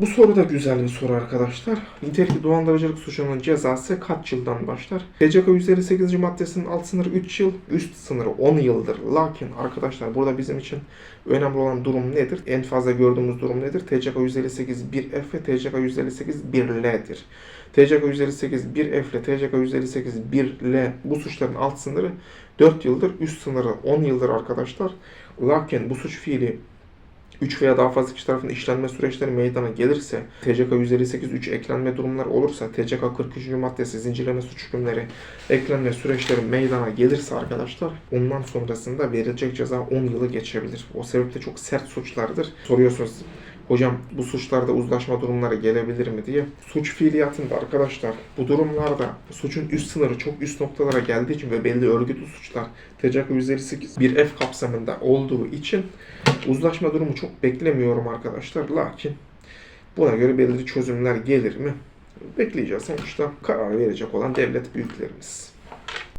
Bu soru da güzel bir soru arkadaşlar. Nitelikli dolandırıcılık suçunun cezası kaç yıldan başlar? TCK 158. maddesinin alt sınırı 3 yıl, üst sınırı 10 yıldır. Lakin arkadaşlar burada bizim için önemli olan durum nedir? En fazla gördüğümüz durum nedir? TCK 158 1F ve TCK 158 1L'dir. TCK 158 1F ile TCK 158 1L bu suçların alt sınırı 4 yıldır, üst sınırı 10 yıldır arkadaşlar. Lakin bu suç fiili 3 veya daha fazla kişi tarafından işlenme süreçleri meydana gelirse, TCK 158 3 eklenme durumları olursa, TCK 43. maddesi zincirleme suç hükümleri eklenme süreçleri meydana gelirse arkadaşlar, ondan sonrasında verilecek ceza 10 yılı geçebilir. O sebeple çok sert suçlardır. Soruyorsunuz hocam bu suçlarda uzlaşma durumları gelebilir mi diye. Suç fiiliyatında arkadaşlar bu durumlarda suçun üst sınırı çok üst noktalara geldiği için ve belli örgütlü suçlar TCK 158 bir F kapsamında olduğu için uzlaşma durumu çok beklemiyorum arkadaşlar. Lakin buna göre belirli çözümler gelir mi? Bekleyeceğiz. Sonuçta karar verecek olan devlet büyüklerimiz.